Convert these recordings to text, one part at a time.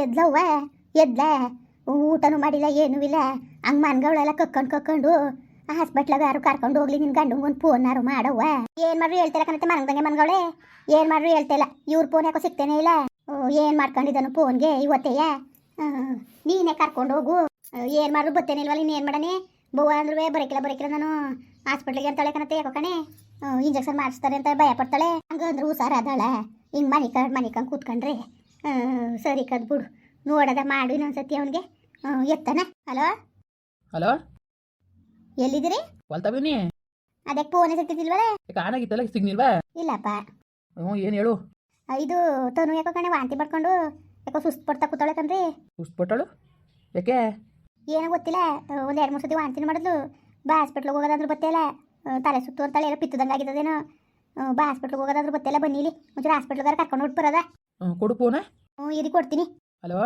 ಎದ್ಲವ್ವ, ಎದ್ಲ. ಊಟನೂ ಮಾಡಿಲ್ಲ, ಏನೂ ಇಲ್ಲ. ಹಂಗೆ ಮನ್ಗಳೆಲ್ಲ ಕಕ್ಕೊಂಡು ಕಕ್ಕೊಂಡು ಹಾಸ್ಪಿಟ್ಲಾಗ ಯಾರು ಕರ್ಕೊಂಡು ಹೋಗ್ಲಿ, ನಿನ್ ಗಂಡು ಒಂದು ಫೋನಾರು ಮಾಡವ್ವ? ಏನ್ ಮಾಡ್ರು ಹೇಳ್ತಿಲ್ಲ ಕಣತೆ ಮನಗಂಗೆ ಮನ್ಗವಳೆ? ಏನ್ ಮಾಡ್ರು ಹೇಳ್ತಿಲ್ಲ. ಇವ್ರ ಫೋನ್ ಯಾಕೋ ಸಿಗ್ತೇನೆ ಇಲ್ಲ? ಏನ್ ಮಾಡ್ಕೊಂಡಿದ್ದಾನು ಫೋನ್ಗೆ ಇವತ್ತೆಯ? ನೀನೇ ಕರ್ಕೊಂಡು ಹೋಗು. ಏನ್ ಮಾಡ್ರು ಬತ್ತೇನೆ ಇಲ್ವಲ್ಲ ಏನ್ ಮಾಡನೆ? ಬವ್ವ ಅಂದ್ರೆ ಬರಕಿಲ್ಲ ಬರಕಿಲ್ಲ ನಾನು. ಹಾಸ್ಪಿಟ್ಲಿಗೆ ಅಂತಾಳೆ ಕಣತೆ ಯಾಕೋ ಕಣೆ? ಇಂಜೆಕ್ಷನ್ ಮಾಡಿಸ್ತಾರೆ ಅಂತ ಭಯ ಪಡ್ತಾಳೆ. ಹಂಗಂದ್ರೆ ಹುಷಾರ ಹಿಂಗ್ ಹಿಂಗೆ ಮನೆ ಕಡ್ ಕೂತ್ಕೊಂಡ್ರೆ ಸರಿ ಕದ್ ಬಿಡು. ನೋಡದ ಮಾಡು ಇನ್ನೊಂದ್ಸತಿ ಅವನಿಗೆ. ಎತ್ತನ? ಹಲೋ? ಹಲೋ? ಎಲ್ಲಿದ್ದೀರಿ? ಹೊಲ್ತಾವಿನಿ ಅದಕ್ಕೆ ಫೋನ್ ಸಿಗ್ತಿದ್ದಿಲ್ವಲ್ಲ ಸಿಗ್ನಿಲ್ವಾ? ಇಲ್ಲಪ್ಪ. ಹ್ಞೂ ಏನು ಹೇಳು? ಇದು ತನು ಯಾಕೋ ಕಣೆ ವಾಂತಿ ಮಾಡ್ಕೊಂಡು ಯಾಕೋ ಸುಸ್ತು ಪಡ್ತಾ ಕೂತಾಳೆ ಕಣ್ರಿ. ಪಟ್ಟಳು? ಯಾಕೆ? ಏನೋ ಗೊತ್ತಿಲ್ಲ. ಒಂದು ಎರಡು ಮೂರು ಸತಿ ವಾಂತಿನ ಮಾಡಿದ್ಲು. ಬಾ ಹಾಸ್ಪಿಟ್ಲಿಗೆ ಹೋಗೋದಾದ್ರೂ ಬತ್ತೆಲ್ಲ ತಲೆ ಸುತ್ತು ಅಂತಾಳೆ ಏನೋ ಪಿತ್ತದಂಗೆ ಬಾ ಹಾಸ್ಪಿಟ್ಲಿಗೆ ಹೋಗೋದಾದ್ರೂ ಬತ್ತೆಲ್ಲ ಬನ್ನಿಲಿ ಒಂಚೂರು ಹಾಸ್ಪಿಟ್ಲ್ಗಾರ ಕರ್ಕೊಂಡು ಹೊಟ್ಟು ಬರೋದ? ಕೊಡು ಫೋನ ಹ್ಞೂ ಇರಿ ಕೊಡ್ತೀನಿ. ಹಲೋ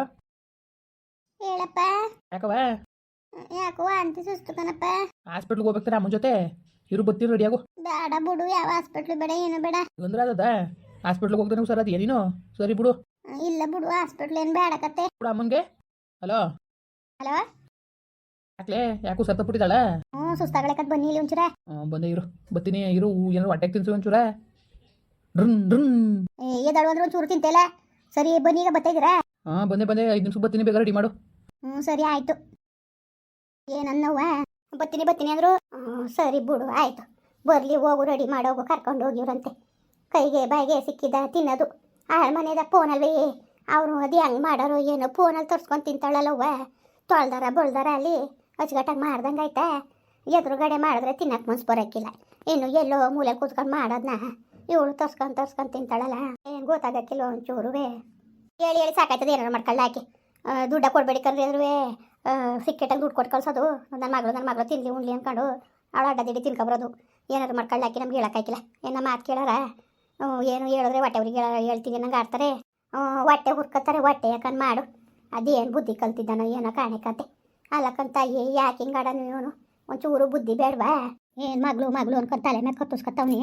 ಹೇಳಪ್ಪ. ಯಾಕವ ಯಾಕೋ ಅಂತ ಸುಸ್ತು ಕಣಪ್ಪ. ಹಾಸ್ಪಿಟ್ಲ್ಗೆ ಹೋಗ್ಬೇಕು ನಮ್ಮ ಜೊತೆ. ಇರು ಬತ್ತೀನಿ ರೆಡಿಯಾಗು ಬೇಡ ಬಿಡು ಯಾವ ಹಾಸ್ಪಿಟ್ಲ್ ಬೇಡ ಏನು ಬೇಡ. ತೊಂದ್ರೆ ಅದ ಹಾಸ್ಪಿಟ್ಲ್ಗೆ ಹೋಗ್ತಾನೆ ಸರ್ ಅದು ಏನೇನು? ಸರಿ ಬಿಡು. ಇಲ್ಲ ಬಿಡು ಹಾಸ್ಪಿಟ್ಲ್ ಏನು ಬೇಡಕತ್ತೆ ಬಿಡು ಅಮ್ಮಂಗೆ ಹಲೋ ಹಲೋ? ಯಾಕ್ಲೆ? ಯಾಕೋ ಸತ್ತ ಬಿಟ್ಟಿದ್ದಾಳ ಹ್ಞೂ ಸುಸ್ತಾಗಳಕ್ಕೆ ಬನ್ನಿ ಇಲ್ಲಿ ಒಂಚೂರ. ಹ್ಞೂ ಬಂದೆ ಇರು. ಬತ್ತೀನಿ ಇರು ಏನಾರು ಹೊಟ್ಟೆಗೆ ತಿನ್ಸು ಒಂಚೂರ. ಡ್ರನ್ ಡ್ರನ್. ಅಂದ್ರೆ ಒಂಚೂರು ತಿಂತೆಲ್ಲ ಸರಿ ಬನ್ನಿ ಈಗ ಬರ್ತಾ ಹಾ ಬಂದೆ ಬಂದೆ ಐದು ನಿಮಿಷ ಬತ್ತೀನಿ ಬೇಗ ರೆಡಿ ಮಾಡು. ಹ್ಞೂ ಸರಿ ಆಯಿತು. ಏನನ್ನವ್ವ ಬತ್ತೀನಿ ಬತ್ತೀನಿ ಅಂದರು. ಹ್ಞೂ ಸರಿ ಬಿಡು ಆಯಿತು. ಬರಲಿ ಹೋಗು ರೆಡಿ ಮಾಡೋಗು ಕರ್ಕೊಂಡು ಹೋಗಿವ್ರಂತೆ ಕೈಗೆ ಬಾಯಿಗೆ ಸಿಕ್ಕಿದ ತಿನ್ನೋದು. ಆ ಮನೆಯದ ಫೋನಲ್ಲಿ ಅವರು ಅದು ಹೆಂಗೆ ಮಾಡೋರು ಏನೋ? ಫೋನಲ್ಲಿ ತೋರಿಸ್ಕೊಂಡು ತಿಂತಾಳಲ್ಲವ್ವ ತೊಳ್ದಾರ ಬೊಳ್ದಾರ ಅಲ್ಲಿ? ಅಚ್ಚುಗಟ್ಟಾಗಿ ಮಾಡ್ದಂಗೆ ಆಯ್ತಾ? ಎದುರುಗಡೆ ಮಾಡಿದ್ರೆ ತಿನ್ನಕ್ಕೆ ಮನ್ಸು ಬರೋಕ್ಕಿಲ್ಲ ಇನ್ನು ಎಲ್ಲೋ ಮೂಲೆ ಕೂತ್ಕೊಂಡು ಮಾಡೋದನ್ನ ಇವಳು ತರ್ಸ್ಕೊಂಡು ತರ್ಸ್ಕೊಂಡು ತಿಂತಾಳಲ್ಲ? ಏನು ಗೊತ್ತಾಗಕ್ಕಿಲ್ಲ ಒಂಚೂರುವೆ. ಹೇಳಿ ಹೇಳಿ ಸಾಕಾಯ್ತದೆ, ಏನಾರ ಮಾಡ್ಕೊಳ್ಳ ಹಾಕಿ. ದುಡ್ಡ ಕೊಡ್ಬೇಡಿ ಅಂದ್ರೆ ಸಿಕ್ಕೆಟಾಗಿ ದುಡ್ಡು ಕೊಟ್ಟು ಕಳ್ಸೋದು. ನನ್ನ ಮಗಳು ನನ್ನ ಮಗಳು ತಿನ್ಲಿ ಉಣ್ಲಿ ಅಂದ್ಕೊಂಡು ಅವಳು ಅಡ್ಡದಿಡಿ ತಿನ್ಕೊಬರೋದು. ಏನಾದ್ರು ಮಾಡ್ಕೊಳ್ಳ ಹಾಕಿ ನಮ್ಗೆ ಹೇಳೋಕ್ಕಾಗಿಲ್ಲ ಏನು ಮಾತು ಕೇಳಾರ? ಏನು ಹೇಳಿದ್ರೆ ಹೊಟ್ಟೆ ಅವ್ರಿಗೆ ಹೇಳ್ತೀನಿ ನಂಗೆ ಆಡ್ತಾರೆ. ಹೊಟ್ಟೆ ಹುರ್ಕೋತಾರೆ ಹೊಟ್ಟೆ ಯಾಕಂದು ಮಾಡು. ಅದೇನು ಬುದ್ಧಿ ಕಲ್ತಿದ್ದಾನೋ, ಏನೋ ಕಾಣಕತ್ತೆ ಅಲ್ಲಕ್ಕಂತ ಏ ಯಾಕೆ ಹಿಂಗೆ ಆಡೋನು ಇವನು? ಒಂಚೂರು ಬುದ್ಧಿ ಬೇಡವಾ? ಏನು ಮಗಳು ಮಗಳು ಅನ್ಕೊಂಡು ತಲೆ ಮೇಲೆ ಕತ್ತಿಸ್ಕೊತಾವನಿ.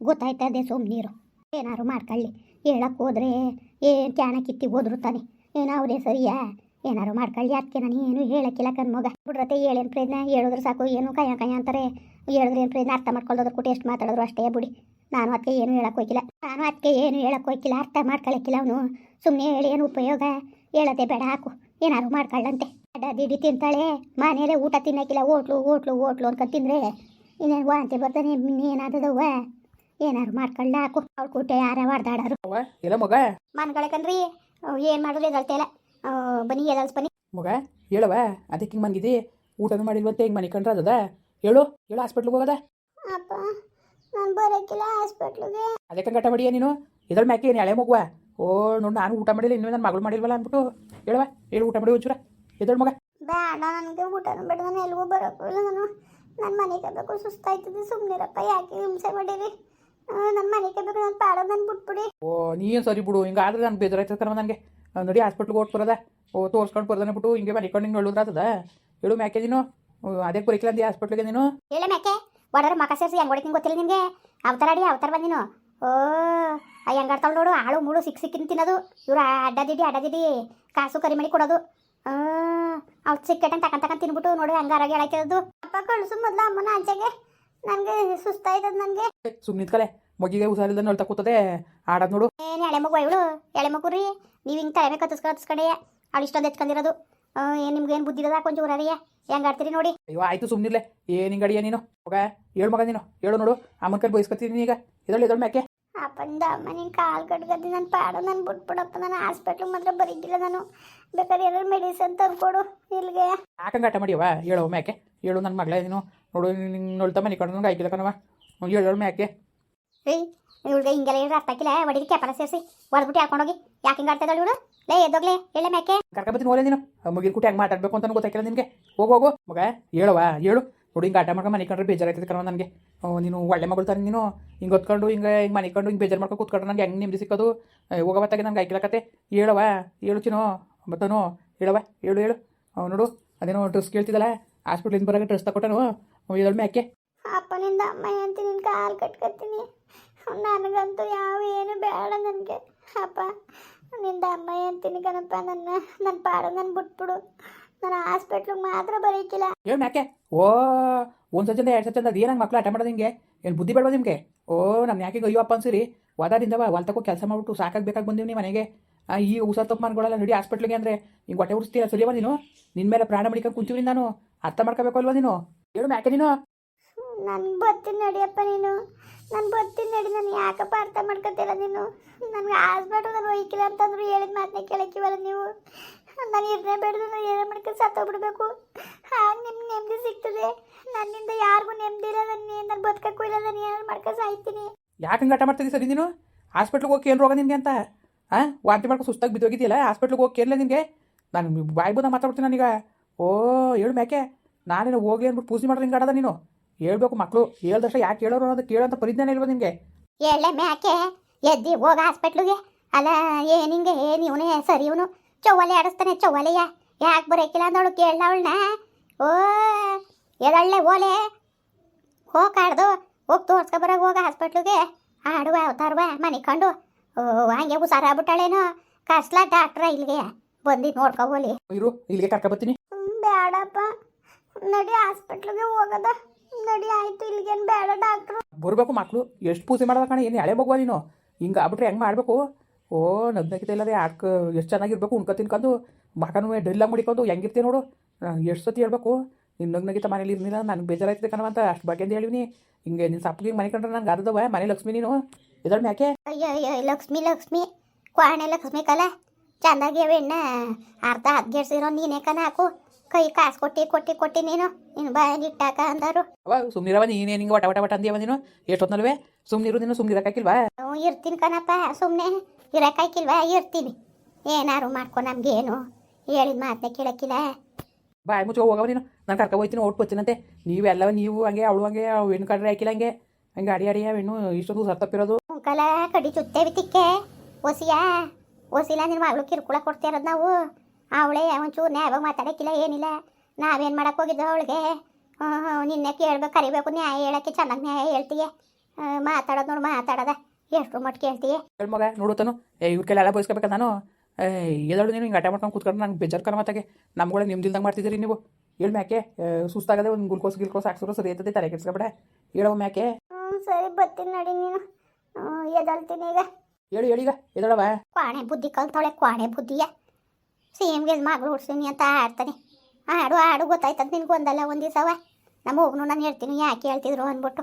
ಗೊತ್ತಾಯ್ತದೆ ಸುಮ್ಮನೀರು ಏನಾರು ಮಾಡ್ಕೊಳ್ಳಿ. ಹೇಳಕ್ಕೆ ಹೋದ್ರೆ ಏನು ಕ್ಯಾಣ ಕಿತ್ತಿ ಹೋದ್ರುತ್ತಾನೆ ಏನು ಅವರೇ ಸರಿಯಾ? ಏನಾರು ಮಾಡ್ಕೊಳ್ಳಿ. ಅದಕ್ಕೆ ನಾನು ಏನು ಹೇಳಕ್ಕಿಲ್ಲ ಕಣ್ಮಗ ಬಿಡ್ರತೆ ಹೇಳೇನು ಪ್ರಯತ್ನ? ಹೇಳಿದ್ರೆ ಸಾಕು. ಏನು ಕಯ್ಯ ಕಯ್ಯ ಅಂತಾರೆ. ಹೇಳಿದ್ರೆ ಏನು ಪ್ರಯತ್ನ? ಅರ್ಥ ಮಾಡ್ಕೊಳ್ಳೋದ್ರ ಕೂಟ ಎಷ್ಟು ಮಾತಾಡಿದ್ರು ಅಷ್ಟೇ ಬಿಡಿ. ನಾನು ಅದಕ್ಕೆ ಏನು ಹೇಳಕ್ಕೆ ಹೋಗಿಲ್ಲ ನಾನು ಅದಕ್ಕೆ ಏನು ಹೇಳಕ್ಕೆ ಹೋಗಿಲ್ಲ ಅರ್ಥ ಮಾಡ್ಕೊಳಕ್ಕಿಲ್ಲ ಅವನು. ಸುಮ್ಮನೆ ಹೇಳಿ, ಏನು ಉಪಯೋಗ? ಹೇಳದೆ ಬೇಡ, ಹಾಕು. ಏನಾರು ಮಾಡ್ಕೊಳ್ಳಂತೆ. ಅಡ್ಡ ದಿಡಿ ತಿಂತಾಳೆ. ಮನೇಲೆ ಊಟ ತಿನ್ನಕ್ಕಿಲ್ಲ. ಹೋಟ್ಲು ಓಟ್ಲು ಓಟ್ಲು ಅನ್ಕೊಂಡು ತಿಂದರೆ ಇನ್ನೇನು ವಾಂತಿ ಬರ್ತಾನೆ ಏನಾದದವ್ವ ಏನಾರು ಮಾಡ್ಕೊಳ್ಳ ಹಾಕು. ಅವ್ರ ಕೂಟೆ ಯಾರ ಹೊಡ್ದಾಡೋರು ಅವ್ವ ಎಲ್ಲ ಮಗ? ಮನ್ಗಳಕನ್ರಿ ಏನು ಮಾಡಿದ್ರು ಎದಳ್ತಿಲ್ಲ ಬನ್ನಿ ಎದಲ್ಸ್ ಬನ್ನಿ. ಮಗ ಹೇಳವ ಅದಕ್ಕೆ ಹಿಂಗೆ ಮನ್ಗಿದಿ ಊಟನೂ ಮಾಡಿಲ್ವಂತೆ ಹಿಂಗೆ ಮನೆ ಕಂಡ್ರೆ ಅದದ? ಹೇಳು ಹೇಳು ಹಾಸ್ಪಿಟ್ಲಿಗೆ ಹೋಗದ? ಅಪ್ಪ ನಾನು ಬರೋಕ್ಕಿಲ್ಲ ಹಾಸ್ಪಿಟ್ಲಿಗೆ ಅದಕ್ಕೆ ಗಟ್ಟ ಮಾಡಿಯ ನೀನು? ಇದ್ರ ಮ್ಯಾಕೆ ಏನು ಎಳೆ ಮಗುವ? ಓ ನೋಡಿ ನಾನು ಊಟ ಮಾಡಿಲ್ಲ ಇನ್ನೂ ನನ್ನ ಮಗಳು ಮಾಡಿಲ್ವಲ್ಲ ಅಂದ್ಬಿಟ್ಟು. ಹೇಳವ ಹೇಳು ಊಟ ಮಾಡಿ ಒಂಚೂರ. ಎದಳು ಮಗ? ಬೇಡ ನನಗೆ ಊಟನು ಬೇಡ ನಾನು ಎಲ್ಲಿಗೂ ಬರೋಕ್ಕಿಲ್ಲ ನಾನು. ನನ್ನ ಮನೆಗೆ ಬೇಕು ಸುಸ್ತಾಯ್ತದೆ ಸುಮ್ಮನಿರಪ್ಪ ಯಾಕೆ ಹಿಂಸೆ ಮಾಡಿರಿ? ನಮ್ಮ ಮನೆಗೆ ಬೇಕು ನಾನು ಪಾಡ ನಾನು ಬಿಟ್ಬಿಡಿ. ಓ ನೀನು ಸರಿ ಬಿಡು ಹಿಂಗ ಆದ್ರೆ ನಾನು ಬೇಜಾರಾಯ್ತದ ಕರ್ಮ ನನಗೆ ನೋಡಿ ಹಾಸ್ಪಿಟ್ಲ್ಗೆ ಓಟ್ ಬರದ. ಓ ತೋರ್ಸ್ಕೊಂಡು ಬರೋದನ್ನ ಬಿಟ್ಟು ಹಿಂಗೆ ಮನಿಕೊಂಡು ಹಿಂಗೆ ಹೇಳೋದ್ರಾತದ ಹೇಳು ಮ್ಯಾಕೆ ನೀನು? ಅದೇ ಕುರಿಕಿಲ್ಲ ಅಂದಿ ಹಾಸ್ಪಿಟ್ಲಿಗೆ ನೀನು? ಹೇಳು ಮ್ಯಾಕೆ? ಒಡರ ಮಕ ಸೇರಿಸಿ ಹೆಂಗ್ ಹೊಡಿತೀನಿ ಗೊತ್ತಿಲ್ಲ ನಿನಗೆ? ಅವತಾರ ಅಡಿ ಅವತಾರ ನೀನು. ಓ ಹೆಂಗಾಡ್ತಾವ್ ನೋಡು ಆಳು ಮೂಳು ಸಿಕ್ ಸಿಕ್ಕಿನ ತಿನ್ನೋದು. ಇವ್ರು ಅಡ್ಡದಿಡಿ ಅಡ್ಡದಿಡಿ ಕಾಸು ಕರಿ ಮಾಡಿ ಕೊಡೋದು. ಅವ್ಳು ಸಿಕ್ಕಟ್ಟಂಗೆ ತಕೊಂಡ್ ತಕೊಂಡ್ ತಿನ್ಬಿಟ್ಟು ನೋಡಿ ಹಂಗಾರ ಹೇಳಾಕಿರೋದು ಅಪ್ಪ ಕಳ್ಸು ಮೊದ್ಲ ಅಮ್ಮನ ಆಚೆಗೆ. ನನಗೆ ಸುಸ್ತಾಯ್ತದ ನನಗೆ ಸುಮ್ಮನೆ ನಿಂತ್ಕಲೆ. ಮಗಿಗೆ ಹುಷಾರಿಲ್ದ ನಳ್ತಾ ಕೂತದೆ. ಆಡೋದು ನೋಡು. ಏನು ಎಳೆ ಮಗು ಇವಳು. ಎಳೆ ಮಗು ರೀ. ನೀವು ಹಿಂಗೆ ತಲೆ ಮೇಲೆ ಕತ್ತಿಸ್ಕೊಂಡು ಕತ್ತಿಸ್ಕೊಂಡೆ ಅವಳು ಇಷ್ಟೊಂದು ಎತ್ಕೊಂಡಿರೋದು. ಏನು ನಿಮ್ಗೆ ಏನು ಬುದ್ಧಿ ಇರೋದ ಕೊಂಚ ಹೆಂಗ ಆಡ್ತೀರಿ ನೋಡಿ. ಅಯ್ಯೋ ಆಯ್ತು ಸುಮ್ಮನಿರ್ಲೆ ಏನು ಹಿಂಗೆ ಅಡಿಯ ನೀನು? ಹೋಗ. ಏಳು ಮಗ ನೀನು. ಹೇಳು ನೋಡು. ಅಮ್ಮನ ಕೈ ಬಯಸ್ಕೊತೀನಿ ಈಗ ಇದಳು ಇದಳು ಮ್ಯಾಕೆ? ಅಪ್ಪಂದ ಅಮ್ಮ ನಿನ್ ಕಾಲ್ ಕಟ್ಕತಿ ನನ್ನ ಪಾಡು ನಾನು ಬಿಟ್ಬಿಡಪ್ಪ ನಾನು ಹಾಸ್ಪಿಟ್ಲಿಗೆ ಮಾತ್ರ ಬರೀಗಿಲ್ಲ ನಾನು. ಬೇಕಾದ್ರೆ ಏನಾದ್ರು ಮೆಡಿಸನ್ ತಂದ್ಕೊಡು ಇಲ್ಲಿಗೆ. ಹಾಕಂಗೆ ಆಟ ಮಾಡಿಯವ ಹೇಳು ಮ್ಯಾಕೆ ಹೇಳು ನನ್ನ ಮಗಳೇ ನೀನು. ನೋಡು ನಿಂಗೆ ನೋಡ್ತಾ ಮನೆ ಕಡೆ ನಂಗೆ ಆಯ್ಕಿಲ್ಲ ಕಣವ ಹೇಳು ಹೇಳು ಮ್ಯಾಕೆ ರೀ ಇವಳಿಗೆ ಹಿಂಗೆಲ್ಲ ಏನು ಅರ್ಥ ಆಗಿಲ್ಲ ಒಡಿಗೆ ಕ್ಯಾಪಲ ಸೇರಿಸಿ? ಹೊಡೆದ್ಬಿಟ್ಟು ಹಾಕೊಂಡೋಗಿ ಯಾಕೆ ಹಿಂಗೆ ಆಡ್ತಾ ಇವಳು? ಲೇ ಎದ್ದೋಗ್ಲೆ ಹೇಳೆ ಮ್ಯಾಕೆ ಕರ್ಕೊಬತ್ತೀನಿ ಹೋಲೆ ನೀನು. ಮುಗಿನ ಕುಟ್ಟಿ ಹೆಂಗೆ ಮಾತಾಡಬೇಕು ಅಂತ ಗೊತ್ತಾಗಿಲ್ಲ ನಿನಗೆ. ಹೋಗು ಹೋಗು. ಮಗ ಹೇಳುವ ಹೇಳು. ನೋಡಿ ಹಿಂಗೆ ಆಟ ಮಾಡ್ಕೊಂಡು ಮನೆ ಕಂಡ್ರೆ ಬೇಜಾರಾಯ್ತದೆ ಕಣ ನನಗೆ. ನೀನು ಒಳ್ಳೆ ಮಗಳು ತಾನೆ ನೀನು. ಹಿಂಗೆ ಹೊತ್ಕೊಂಡು, ಹಿಂಗೆ ಹಿಂಗೆ ಮನೆ ಕಂಡು ಹಿಂಗೆ ಬೇಜಾರು ಮಾಡ್ಕೊಂಡು ಕೂತ್ಕೊಂಡ್ರೆ ನನಗೆ ಹೆಂಗೆ ನಿಮ್ದು ಸಿಕ್ಕೋದು? ಹೋಗೋವತ್ತಾಗೆ ನನಗೆ ಐಕ್ಲಕತ್ತೆ ಕತೆ ಹೇಳವ ಹೇಳು ಚಿನೋ ಬತ್ತನು ಹೇಳವ ಹೇಳು ಹೇಳು. ನೋಡು, ಅದೇನೋ ಡ್ರೆಸ್ ಕೇಳ್ತಿದ್ದಲ್ಲ, ಹಾಸ್ಪಿಟ್ಲಿಂದ ಬರೋಕೆ ಡ್ರೆಸ್ ತಗೊಟ್ಟನು ಹೇಳು ಮ್ಯಾಕೆ ಅಪ್ಪನಿಂದ ಅಮ್ಮ ಅಂತ ನಿನ್ನ ಕಾಲು ಕಟ್ಕೊತೀನಿ. ನನಗಂತೂ ಯಾವ ಏನು ಬೇಡ ನನಗೆ. ಅಪ್ಪ, ನಿಂದ ಅಮ್ಮ ಅಂತೀನಿ ಕಣಪ್ಪ, ನನ್ನ ನನ್ನ ಪಾಡು ನನ್ನ ಬಿಟ್ಬಿಡು. ನಾನು ಹಾಸ್ಪಿಟ್ಲಿಗೆ ಮಾತ್ರ ಬರೀಕಿಲ್ಲ ಹೇಳು ಮ್ಯಾಕೆ? ಓ ಒಂದು ಸಜ್ಜಂದ ಎರಡು ಅದು ಏನಂಗೆ ಮಕ್ಳು ಆಟ ಮಾಡೋದು ಹಿಂಗೆ? ಏನು ಬುದ್ಧಿ ಬೇಡವಾ ನಿಮಗೆ? ಓ ನಮ್ಮ ಯಾಕೆ ಅಯ್ಯೋ ಅಪ್ಪ ಅನ್ಸಿರಿ. ವಾದಾದಿಂದವ ಹೊಲ್ತಕ್ಕೂ ಕೆಲಸ ಮಾಡ್ಬಿಟ್ಟು ಸಾಕಾಗಿ ಬೇಕಾಗಿ ಬಂದೀವಿ ನೀವು ಮನೆಗೆ. ಈ ಉಸ ತಪ್ಪು ಮಾಡ್ಕೊಳ್ಳಲ್ಲ ನಡಿ ಹಾಸ್ಪಿಟ್ಲಿಗೆ ಅಂದರೆ. ಹಿಂಗೆ ಹೊಟ್ಟೆ ಉಡಿಸ್ತೀಯ ಸರಿಯವ ನೀನು? ನಿನ್ನ ಮೇಲೆ ಪ್ರಾಣ ಮಡಿಕೊಂಡು ಕುಂತೀವಿ ನಾನು ಅರ್ಥ ಮಾಡ್ಕೋಬೇಕು ಅಲ್ವಾ ನೀನು? ಹೇಳು ಮ್ಯಾಕೆ ನೀನು? ನಾನು ಬರ್ತೀನಿ ನಡಿಯಪ್ಪ ನೀನು. ನಾನು ಬರ್ತೀನಿ ನಡಿ ನಾನು ಯಾಕಪ್ಪ ಅರ್ಥ ಮಾಡ್ಕೊತಿಲ್ಲ ನೀನು? ನನಗೆ ಹಾಸ್ಪಿಟ್ಲ್ ನಾನು ಒಯ್ಕಿಲ್ಲ ಅಂತಂದ್ರು ಹೇಳಿದ ಮಾತನ್ನ ಕೇಳಕ್ಕಿವಲ್ಲ ನೀವು? ನಾನು ಬೇಡದು ನಾನು ಏನೇ ಮಾಡ್ಕೊಂಡು ಸತ್ತೋಗ್ಬಿಡ್ಬೇಕು ಹಾಗೆ ನಿಮ್ಗೆ ನೆಮ್ಮದಿ ಸಿಗ್ತದೆ. ನನ್ನಿಂದ ಯಾರಿಗೂ ನೆಮ್ಮದಿ ಇಲ್ಲ ನನ್ನ ನಾನು ಬದುಕಕ್ಕೂ ಇಲ್ಲ ನಾನು ಏನಾರು ಮಾಡ್ಕೊಂಡು ಸಾಯ್ತೀನಿ ಯಾಕೆ ಹಂಗೆ ಆಟ ಮಾಡ್ತಿದ್ದಿ ಸರಿ ನೀನು? ಹಾಸ್ಪಿಟ್ಲಿಗೆ ಹೋಗಿ ಏನು ರೋಗ ನಿನಗೆ ಅಂತ? ಹಾಂ ವಾಂತಿ ಮಾಡ್ಕೊಂಡು ಸುಸ್ತಾಗಿ ಬಿದ್ದೋಗಿದ್ದಿಲ್ಲ ಹಾಸ್ಪಿಟ್ಲಿಗೆ ಹೋಗಿ ಕೇಳಲ್ಲ ನಿನಗೆ? ನಾನು ಬಾಯಿ ಬಂದ ಮಾತಾಡ್ತೀನಿ ನಾನೀಗ. ಓ ಹೇಳು ಮ್ಯಾಕೆ? ನಾನೇನು ಹೋಗ್ಲಿ ಅಂದ್ಬಿಟ್ಟು ಪೂಜೆ ಮಾಡ್ರಿ ಹಿಂಗೆ ಆಡದ ನೀನು? ಹೇಳ್ಬೇಕು ಮಕ್ಕಳು ಹೇಳ್ದಷ್ಟ ಯಾಕೆ ಹೇಳೋರು ಅನ್ನೋದು ಕೇಳೋಂಥ ಪರಿಜ್ಞಾನ ಇಲ್ವಾ ನಿಮಗೆ ಹೇಳೆ ಮ್ಯಾಕೆ? ಎದ್ದಿ ಹೋಗ ಹಾಸ್ಪಿಟ್ಲಿಗೆ. ಅಲ್ಲ ಏನಿಂಗೆ ಏನು ಇವನೇ ಸರಿ ಇವನು. ಚೌವಲೆ ಆಡಿಸ್ತಾನೆ ಚೌವಲೆಯ. ಯಾಕೆ ಬರೋಕಿಲ್ಲ ಅಂದವಳು ಕೇಳ ಅವಳನ್ನ. ಓ ಎದಳ್ಳೆ ಓಲೆ. ಹೋಗಿ ಕಾಡ್ದು. ಹೋಗಿ ತೋರ್ಸ್ಕೊ ಬರೋ ಹೋಗ ಹಾಸ್ಪಿಟ್ಲಿಗೆ. ಆಡುವ ಅವತಾರವ ಮನೆ ಕಂಡು. ಓ ಹಂಗೆ ಹುಷಾರಾಗ್ಬಿಟ್ಟಾಳೇನೋ ಕಷ್ಟ ಡಾಕ್ಟ್ರ ಇಲ್ಲಿಗೆ. ಬಂದು ನೋಡ್ಕೊಬೋಲಿ ಇರು ಇಲ್ಲಿಗೆ ಕರ್ಕೊಬತ್ತೀನಿ ಬೇಡಪ್ಪ ನಡಿ ಹಾಸ್ಪಿಟ್ಲಿಗೆ ಹೋಗದ. ನಡಿ ಆಯ್ತು ಇಲ್ಲಿಗೇನು ಬೇಡ ಡಾಕ್ಟ್ರು. ಬರಬೇಕು ಮಕ್ಕಳು ಎಷ್ಟು ಪೂಜೆ ಮಾಡೋದ ಕಣ ಏನು ಹಳೆ ಮಗುವ ನೀನು? ಹಿಂಗೆ ಆಗ್ಬಿಟ್ರೆ ಹೆಂಗೆ ಮಾಡಬೇಕು? ಓ ನದ್ನಕಿತ ಇಲ್ಲ ರೀ ಆಡ್ಕ ಎಷ್ಟು ಚೆನ್ನಾಗಿರ್ಬೇಕು ಉಣ್ಕ ತಿನ್ಕೊಂಡು ಮಕನೂ ಡ್ರಿಲ್ಲಾಗಿ ಮುಡಿಕೊಂಡು ಹೆಂಗಿರ್ತೀವಿ ನೋಡು. ಎಷ್ಟು ಸತಿ ಹೇಳ್ಬೇಕು ನಿನ್ನ ನಗ್ನಗಿತ ಮನೇಲಿ ಇರ್ಲಿಲ್ಲ ನನಗೆ ಬೇಜಾರಾಯ್ತದೆ ಕಣವ ಅಂತ ಅಷ್ಟು ಬಗ್ಗೆ ಹೇಳಿವಿನಿ. ಹಿಂಗೆ ನಿನ್ನ ಸಪ್ಪಗೆ ಮನೆ ಕಂಡ್ರೆ ನಂಗೆ ಅರ್ಧವ ಮನೆ ಲಕ್ಷ್ಮಿ ನೀನು. ಇದ್ರ ಮ್ಯಾಕೆ? ಅಯ್ಯೋ ಅಯ್ಯೋ ಲಕ್ಷ್ಮಿ ಲಕ್ಷ್ಮಿ ಕ್ವಾಣೆ ಲಕ್ಷ್ಮಿ ಕಲ. ಚಂದಾಗಿ ಎಣ್ಣ ಅರ್ಧ ಹದ್ಗೆಡ್ಸಿರೋ ನೀನೇ ಕನ ಹಾಕು. ಕೈ ಕಾಸು ಕೊಟ್ಟಿ ಕೊಟ್ಟಿ ಕೊಟ್ಟಿ ನೀನು ನಿನ್ನ ಬಾಯಲ್ಲಿ ಇಟ್ಟಾಕ ಅಂದರು. ಅವ ಸುಮ್ಮನಿರವ ನೀನೇ ನಿಂಗೆ ವಟ ವಟ ವಟ ಅಂದಿಯವ ನೀನು. ಎಷ್ಟೊತ್ತಲ್ವೇ ಸುಮ್ಮನಿರು ನೀನು ಸುಮ್ಮನಿರಕ್ಕಾಗಿಲ್ವಾ ಇರ್ತೀನಿ ಕಣಪ್ಪ ಸುಮ್ಮನೆ ಇರಕ್ಕಾಯ್ಕಿಲ್ವಾ ಇರ್ತೀನಿ. ಏನಾರು ಮಾಡ್ಕೊ ನಮ್ಗೇನು? ಹೇಳಿದ ಮಾತನ್ನ ಕೇಳಕ್ಕಿಲ್ಲ. ಬಾಯ್ ಮುಚ್ಚ ಹೋಗವ ನೀನು. ನಾನು ಕರ್ಕೊ ಹೋಗ್ತೀನಿ ಓಟ್ ಬರ್ತೀನಂತೆ ನೀವೆಲ್ಲ ನೀವು ಹಂಗೆ ಅವಳು ಹಂಗೆ ಹೆಣ್ಣು ಕಡ್ರೆ ಹಾಕಿಲ್ಲ ಹಂಗೆ. ಹಂಗೆ ಅಡಿ ಅಡಿಯ ಹೆಣ್ಣು ಇಷ್ಟೊಂದು ಸತ್ತಪ್ಪಿರೋದು ಕಲ ಕಡಿ ಚುತ್ತೆ ಬಿತ್ತಿಕ್ಕೆ. ಒಸಿಯ ಒಸಿಲ್ಲ ನಿನ್ನ ಮಗಳು ಕಿರುಕುಳ ಕೊಡ್ತಾ ಇರೋದು ನಾವು. ಅವಳೇ ಒಂಚೂರು ನ್ಯಾಯ ಮಾತಾಡಕ್ಕಿಲ್ಲ ಏನಿಲ್ಲ. ನಾವೇನು ಮಾಡಕ್ಕೆ ಹೋಗಿದ್ದೋ ಅವಳಿಗೆ? ನಿನ್ನೆ ಕೇಳ್ಬೇಕು ಕರಿಬೇಕು ನ್ಯಾಯ ಹೇಳಕ್ಕೆ ಚೆನ್ನಾಗಿ ನ್ಯಾಯ ಹೇಳ್ತೀಯ. ಮಾತಾಡೋದು ನೋಡಿ ಮಾತಾಡೋದ. ಎಷ್ಟು ಮಟ್ ಕೇಳ್ತೀಯ? ಹೇಳಿ ಮಗ ನೋಡುತ್ತಾನು ಏ ಇವ್ರ ಕೈಲಿ ಎಲ್ಲ ಬಯಸ್ಕೋಬೇಕಾ ನಾನು ಎದಳು ನೀನು ಹಿಂಗೆ ಆಟ ಮಾಡ್ಕೊಂಡು ಕೂತ್ಕೊಂಡು ನಂಗೆ ಬೇಜಾರು ಕರ ಮಾತಾಗೆ. ನಮ್ಗಳೇ ನಿಮ್ದಿಲ್ದಂಗೆ ಮಾಡ್ತಿದ್ದೀರಿ ನೀವು. ಹೇಳಿ ಮ್ಯಾಕೆ ಸುಸ್ತಾಗದೆ ಒಂದು ಗುಲ್ಕೋಸ್ ಗಿಲ್ಕೋಸ್ ಹಾಕ್ಸಿರೋ ಸರಿ ಐತದೆ ತಲೆ ಕೆಡ್ಸ್ಕೊಬೇಡ. ಹೇಳವ ಮ್ಯಾಕೆ? ಹ್ಞೂ ಸರಿ ಬರ್ತೀನಿ ನೋಡಿ ನೀನು. ಎದಳ್ತೀನಿ ಈಗ. ಹೇಳು ಈಗ ಎದಳವ? ಕ್ವಾಣೆ ಬುದ್ಧಿ ಕಲ್ತವಳೆ ಕ್ವಾಣೆ ಬುದ್ಧಿಯ. ಸೇಮ್ಗೆ ಮಗಳು ಹುಡ್ಸೀನಿ ಅಂತ ಆಡ್ತಾನೆ ಆಡು ಆಡು ಗೊತ್ತಾಯ್ತದ ನಿನ್ಗೆ ಒಂದಲ್ಲ ಒಂದು ದಿವಸವ. ನಮ್ಮ ಹೋಗ್ನು ನಾನು ಹೇಳ್ತೀನಿ ಯಾಕೆ ಹೇಳ್ತಿದ್ರು ಅಂದ್ಬಿಟ್ಟು.